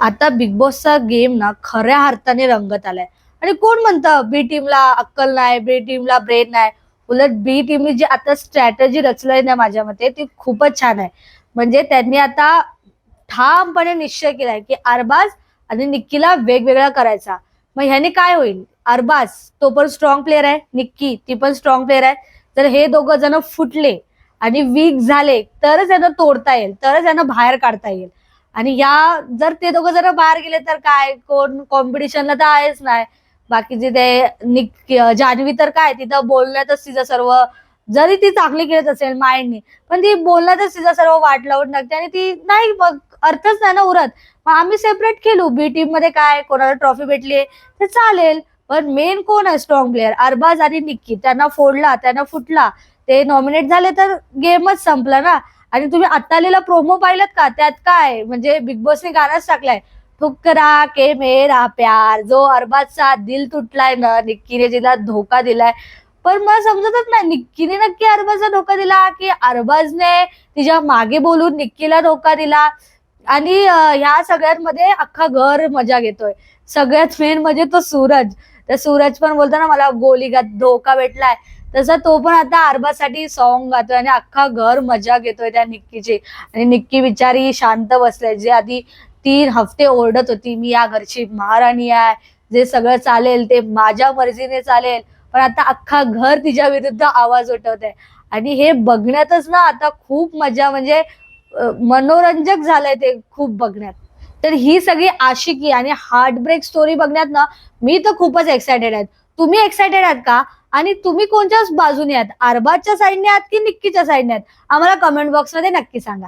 आता big बॉसचा game ना खऱ्या अर्थाने रंगत आलाय. आणि कोण म्हणतं बी टीमला अक्कल नाही बी टीमला ब्रेन नाही. उलट बी टीमने जी आता स्ट्रॅटजी रचलंय ना माझ्या मते ती खूपच छान आहे. म्हणजे त्यांनी आता ठामपणे निश्चय केलाय की अरबाज आणि निक्कीला वेगवेगळा करायचा. मग ह्याने काय होईल? अरबाज तो पण स्ट्रॉंग प्लेअर आहे निक्की ती पण स्ट्रॉंग प्लेअर आहे. तर हे दोघं जण फुटले आणि वीक झाले तरच यांना तोडता येईल तरच यांना बाहेर काढता येईल. आणि या जर ते दोघं जर बाहेर गेले तर काय? कोण कॉम्पिटिशनला तर आहेच नाही. बाकीचे ते निक जान्हवी तर काय? तिथं बोलण्यातच तिचं सर्व जरी ती चांगली खेळत असेल माइंडनी पण ती बोलण्यातच तिचं सर्व वाट लावून टाकते आणि ती नाही मग अर्थच नाही ना उरत. मग आम्ही सेपरेट खेळू. बी टीममध्ये काय? कोणाला ट्रॉफी भेटली तर चालेल. पण मेन कोण आहे स्ट्रॉंग प्लेअर अरबाज आणि निक्की. त्यांना फोडला त्यांना फुटला. ते नॉमिनेट झाले तर गेमच संपला ना. आणि तुम्ही आता आलेला प्रोमो पाहिलात का? त्यात काय? म्हणजे बिग बॉसने गाणंच टाकलाय. ठुकरा के मेरा प्यार. जो अरबाजचा दिल तुटलाय ना निक्कीने जिला धोका दिलाय. पण मला समजतच नाही निक्कीने नक्की अरबाजला धोका दिला की अरबाजने तिच्यामागे बोलून निक्कीला धोका दिला? आणि ह्या सगळ्यांमध्ये अख्खा घर मजा घेतोय. सगळ्यात मेन म्हणजे तो सूरज. तर सूरज पण बोलतो ना मला गोलीगात धोका भेटलाय. तसा तो पण आता अरबासाठी सॉन्ग गातोय आणि अख्खा घर मजा घेतोय त्या निक्कीची. आणि निक्की बिचारी शांत बसलाय. जे आधी तीन हफ्ते ओरडत होती मी या घरची महाराणी आहे. जे सगळं चालेल ते माझ्या मर्जीने चालेल. पण आता अख्खा घर तिच्या विरुद्ध आवाज उठवत आहे आणि हे बघण्यातच ना आता खूप मजा म्हणजे मनोरंजक झालंय ते खूप बघण्यात. तर ही सगळी आशिकी आणि हार्टब्रेक स्टोरी बघण्यात ना मी तर खूपच एक्सायटेड आहे. तुम्ही एक्सायटेड आहात का? आणि तुम्ही कोणत्याच बाजूने आहात? अरबाजच्या साईडने आहात की निक्कीच्या साईडने आहात? आम्हाला कमेंट बॉक्समध्ये नक्की सांगा.